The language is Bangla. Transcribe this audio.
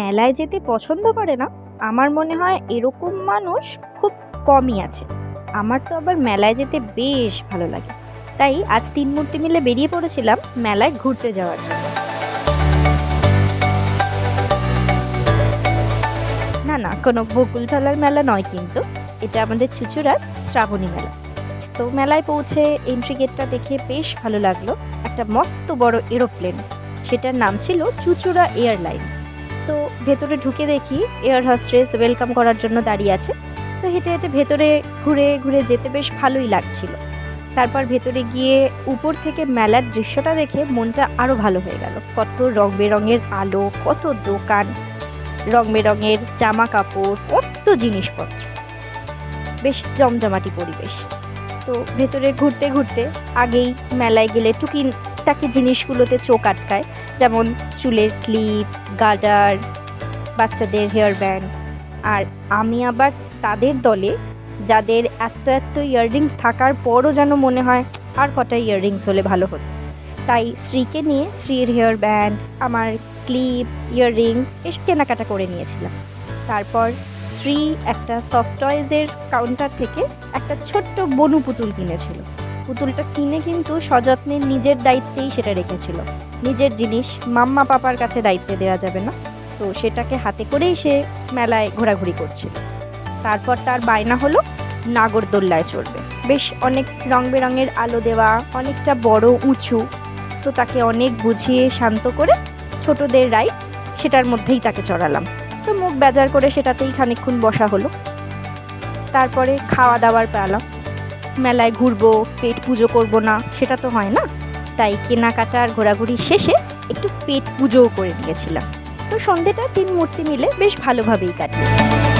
মেলায় যেতে পছন্দ করে না, আমার মনে হয় এরকম মানুষ খুব কমই আছে। আমার তো আবার মেলায় যেতে বেশ ভালো লাগে। তাই আজ তিন মূর্তি মিলে বেরিয়ে পড়েছিলাম মেলায় ঘুরতে যাওয়ার জন্য। না না, কোনো বকুলতলার মেলা নয় কিন্তু। এটা আমাদের চুচুড়ার শ্রাবণী মেলা। তো মেলায় পৌঁছে এন্ট্রি গেটটা দেখে বেশ ভালো লাগল। একটা মস্ত বড় এরোপ্লেন সেটার নাম ছিল চুচুড়া এয়ারলাইন্স। তো ভেতরে ঢুকে দেখি এয়ার হস্ট্রেস ওয়েলকাম করার জন্য দাঁড়িয়ে আছে। তো হেঁটে হেঁটে ভেতরে ঘুরে ঘুরে যেতে বেশ ভালোই লাগছিল। তারপর ভেতরে গিয়ে উপর থেকে মেলার দৃশ্যটা দেখে মনটা আরও ভালো হয়ে গেল। কত রং বেরঙের আলো, কত দোকান রং বেরঙের জামা কাপড় কত জিনিসপত্র। বেশ জমজমাটি পরিবেশ। তো ভেতরে ঘুরতে ঘুরতে আগেই মেলায় গেলে টুকিটাকি জিনিসগুলোতে চোখ আটকায়, যেমন চুলের ক্লিপ গার্ডার বাচ্চাদের হেয়ার ব্যান্ড। আর আমি আবার তাদের দলে, যাদের এত এত ইয়াররিংস থাকার পরও যেন মনে হয়, আর কটা ইয়াররিংস হলে ভালো হতো। তাই শ্রীকে নিয়ে শ্রীর হেয়ার ব্যান্ড, আমার ক্লিপ, ইয়াররিংস এস কেনাকাটা করে নিয়েছিলাম। তারপর শ্রী একটা সফট টয়েজের কাউন্টার থেকে একটা ছোট্ট বনু পুতুল কিনেছিল। পুতুলটা কিনে কিন্তু সযত্নে নিজের দায়িত্বেই সেটা রেখেছিল। নিজের জিনিস মাম্মা পাপার কাছে দায়িত্বে দেওয়া যাবে না। তো সেটাকে হাতে করেই সে মেলায় ঘোরাঘুরি করছিল। তারপর তার বায়না হলো, নাগরদোল্লায় চড়বে। বেশ অনেক রং বেরঙের আলো দেওয়া, অনেকটা বড়, উঁচু। তো তাকে অনেক বুঝিয়ে শান্ত করে ছোটদের রাইড সেটার মধ্যেই তাকে চড়ালাম। তো মুখ বেজার করে সেটাতেই খানিকক্ষণ বসা হলো। তারপরে খাওয়া দাওয়ার পেলাম মেলায় ঘুরবো, পেট পুজো করব না, সেটা তো হয় না। তাই কেনাকাটার ঘোরাঘুরি শেষে একটু পেট পুজোও করে দিয়েছিলাম। তো সন্ধ্যেটা তিন মূর্তি মিলে বেশ ভালোভাবেই কাটিয়েছি।